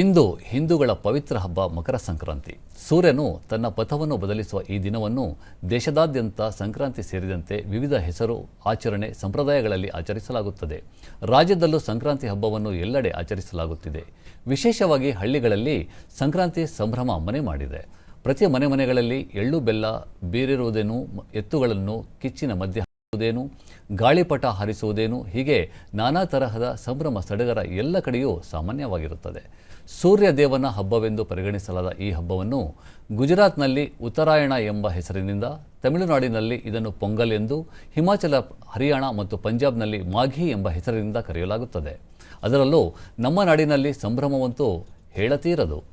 ಇಂದು ಹಿಂದೂಗಳ ಪವಿತ್ರ ಹಬ್ಬ ಮಕರ ಸಂಕ್ರಾಂತಿ. ಸೂರ್ಯನು ತನ್ನ ಪಥವನ್ನು ಬದಲಿಸುವ ಈ ದಿನವನ್ನು ದೇಶದಾದ್ಯಂತ ಸಂಕ್ರಾಂತಿ ಸೇರಿದಂತೆ ವಿವಿಧ ಹೆಸರು, ಆಚರಣೆ, ಸಂಪ್ರದಾಯಗಳಲ್ಲಿ ಆಚರಿಸಲಾಗುತ್ತದೆ. ರಾಜ್ಯದಲ್ಲೂ ಸಂಕ್ರಾಂತಿ ಹಬ್ಬವನ್ನು ಎಲ್ಲೆಡೆ ಆಚರಿಸಲಾಗುತ್ತಿದೆ. ವಿಶೇಷವಾಗಿ ಹಳ್ಳಿಗಳಲ್ಲಿ ಸಂಕ್ರಾಂತಿ ಸಂಭ್ರಮ ಮನೆ ಮಾಡಿದೆ. ಪ್ರತಿ ಮನೆ ಮನೆಗಳಲ್ಲಿ ಎಳ್ಳು, ಬೆಲ್ಲ ಬೀರಿರುವುದೇನು ಎತ್ತುಗಳನ್ನು ಕಿಚ್ಚಿನ ಮಧ್ಯೆ ಹಾಕುವುದೇನು ಗಾಳಿಪಟ ಹಾರಿಸುವುದೇನು? ಹೀಗೆ ನಾನಾ ತರಹದ ಸಂಭ್ರಮ ಸಡಗರ ಎಲ್ಲ ಕಡೆಯೂ ಸಾಮಾನ್ಯವಾಗಿರುತ್ತದೆ. ಸೂರ್ಯ ದೇವನ ಹಬ್ಬವೆಂದು ಪರಿಗಣಿಸಲಾದ ಈ ಹಬ್ಬವನ್ನು ಗುಜರಾತ್ನಲ್ಲಿ ಉತ್ತರಾಯಣ ಎಂಬ ಹೆಸರಿನಿಂದ ತಮಿಳುನಾಡಿನಲ್ಲಿ ಇದನ್ನು ಪೊಂಗಲ್ ಎಂದು, ಹಿಮಾಚಲ, ಹರಿಯಾಣ ಮತ್ತು ಪಂಜಾಬ್ನಲ್ಲಿ ಮಾಘಿ ಎಂಬ ಹೆಸರಿನಿಂದ ಕರೆಯಲಾಗುತ್ತದೆ. ಅದರಲ್ಲೂ ನಮ್ಮ ನಾಡಿನಲ್ಲಿ ಸಂಭ್ರಮವಂತೂ ಹೇಳತೀರದು.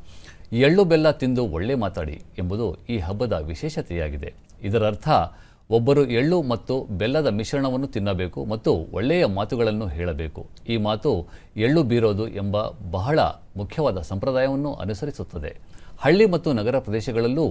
ಎಳ್ಳು ಬೆಲ್ಲ ತಿಂದು ಒಳ್ಳೆ ಮಾತಾಡಿ ಎಂಬುದು ಈ ಹಬ್ಬದ ವಿಶೇಷತೆಯಾಗಿದೆ. ಇದರರ್ಥ ಒಬ್ಬರು ಎಳ್ಳು ಮತ್ತು ಬೆಲ್ಲದ ಮಿಶ್ರಣವನ್ನು ತಿನ್ನಬೇಕು ಮತ್ತು ಒಳ್ಳೆಯ ಮಾತುಗಳನ್ನು ಹೇಳಬೇಕು. ಈ ಮಾತು ಎಳ್ಳು ಬೀರೋದು ಎಂಬ ಬಹಳ ಮುಖ್ಯವಾದ ಸಂಪ್ರದಾಯವನ್ನು ಅನುಸರಿಸುತ್ತದೆ. ಹಳ್ಳಿ ಮತ್ತು ನಗರ ಪ್ರದೇಶಗಳಲ್ಲೂ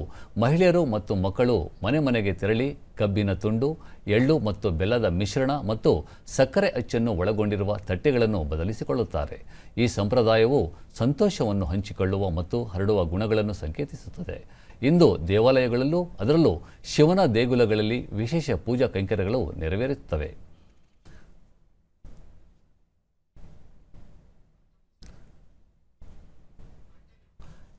ಮಹಿಳೆಯರು ಮತ್ತು ಮಕ್ಕಳು ಮನೆ ಮನೆಗೆ ತೆರಳಿ ಕಬ್ಬಿನ ತುಂಡು, ಎಳ್ಳು ಮತ್ತು ಬೆಲ್ಲದ ಮಿಶ್ರಣ ಮತ್ತು ಸಕ್ಕರೆ ಅಚ್ಚನ್ನು ಒಳಗೊಂಡಿರುವ ತಟ್ಟೆಗಳನ್ನು ಬದಲಿಸಿಕೊಳ್ಳುತ್ತಾರೆ. ಈ ಸಂಪ್ರದಾಯವು ಸಂತೋಷವನ್ನು ಹಂಚಿಕೊಳ್ಳುವ ಮತ್ತು ಹರಡುವ ಗುಣಗಳನ್ನು ಸಂಕೇತಿಸುತ್ತದೆ. ಇಂದು ದೇವಾಲಯಗಳಲ್ಲೂ ಅದರಲ್ಲೂ ಶಿವನ ದೇಗುಲಗಳಲ್ಲಿ ವಿಶೇಷ ಪೂಜಾ ಕೈಂಕರ್ಯಗಳು ನೆರವೇರುತ್ತವೆ.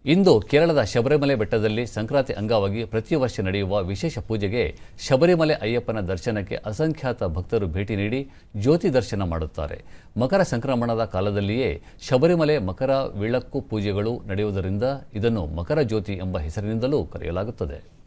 ಇಂದು ಕೇರಳದ ಶಬರಿಮಲೆ ಬೆಟ್ಟದಲ್ಲಿ ಸಂಕ್ರಾಂತಿ ಅಂಗವಾಗಿ ಪ್ರತಿ ವರ್ಷ ನಡೆಯುವ ವಿಶೇಷ ಪೂಜೆಗೆ ಶಬರಿಮಲೆ ಅಯ್ಯಪ್ಪನ ದರ್ಶನಕ್ಕೆ ಅಸಂಖ್ಯಾತ ಭಕ್ತರು ಭೇಟಿ ನೀಡಿ ಜ್ಯೋತಿ ದರ್ಶನ ಮಾಡುತ್ತಾರೆ. ಮಕರ ಸಂಕ್ರಮಣದ ಕಾಲದಲ್ಲಿಯೇ ಶಬರಿಮಲೆ ಮಕರ ವಿಳಕ್ಕು ಪೂಜೆಗಳು ನಡೆಯುವುದರಿಂದ ಇದನ್ನು ಮಕರ ಜ್ಯೋತಿ ಎಂಬ ಹೆಸರಿನಿಂದಲೂ ಕರೆಯಲಾಗುತ್ತದೆ.